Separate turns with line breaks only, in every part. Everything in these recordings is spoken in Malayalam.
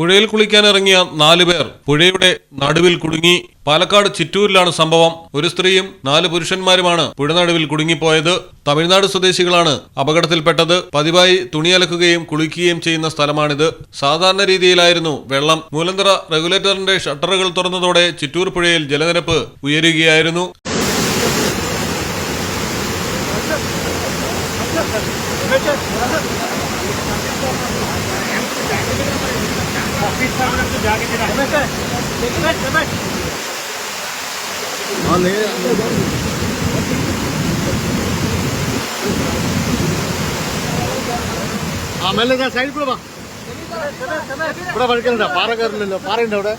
പുഴയിൽ കുളിക്കാൻ ഇറങ്ങിയ നാലു പേർ പുഴയുടെ നടുവിൽ കുടുങ്ങി പാലക്കാട് ചിറ്റൂരിലാണ് സംഭവം ഒരു സ്ത്രീയും നാല് പുരുഷന്മാരുമാണ് പുഴ നടുവിൽ കുടുങ്ങിപ്പോയത് തമിഴ്നാട് സ്വദേശികളാണ് അപകടത്തിൽപ്പെട്ടത് പതിവായി തുണിയലക്കുകയും കുളിക്കുകയും ചെയ്യുന്ന സ്ഥലമാണിത് സാധാരണ രീതിയിലായിരുന്നു വെള്ളം മൂലന്തറ റെഗുലേറ്ററിന്റെ ഷട്ടറുകൾ തുറന്നതോടെ ചിറ്റൂർ പുഴയിൽ ജലനിരപ്പ് ഉയരുകയായിരുന്നു
ആ മെല്ലെ സൈഡിൽ കൂടെ വാ ഇവിടെ വഴുക്കലുണ്ടോ പാറ കയറില്ലല്ലോ പാറയുണ്ടോ അവിടെ.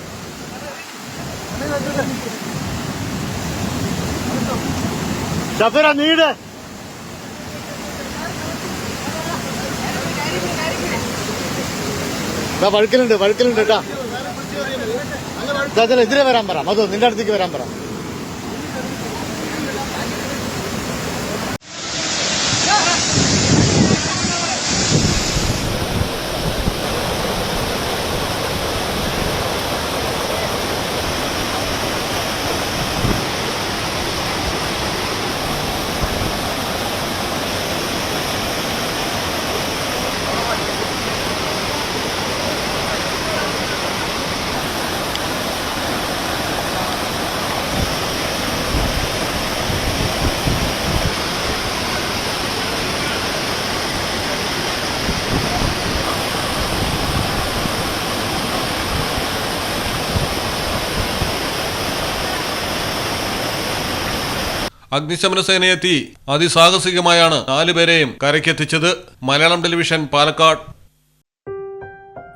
ഷഫീറ നീട്. ദാ വഴുക്കലുണ്ട് വഴുക്കലുണ്ട് കേട്ടാ. എതിരെ വരാൻ പറ മധു നിന്റെ അടുത്തേക്ക് വരാൻ പറ.
അഗ്നിശമന സേനയെത്തി അതിസാഹസികമായാണ് നാലുപേരെയും കരയ്ക്കെത്തിച്ചത്. മലയാളം ടെലിവിഷൻ പാലക്കാട്.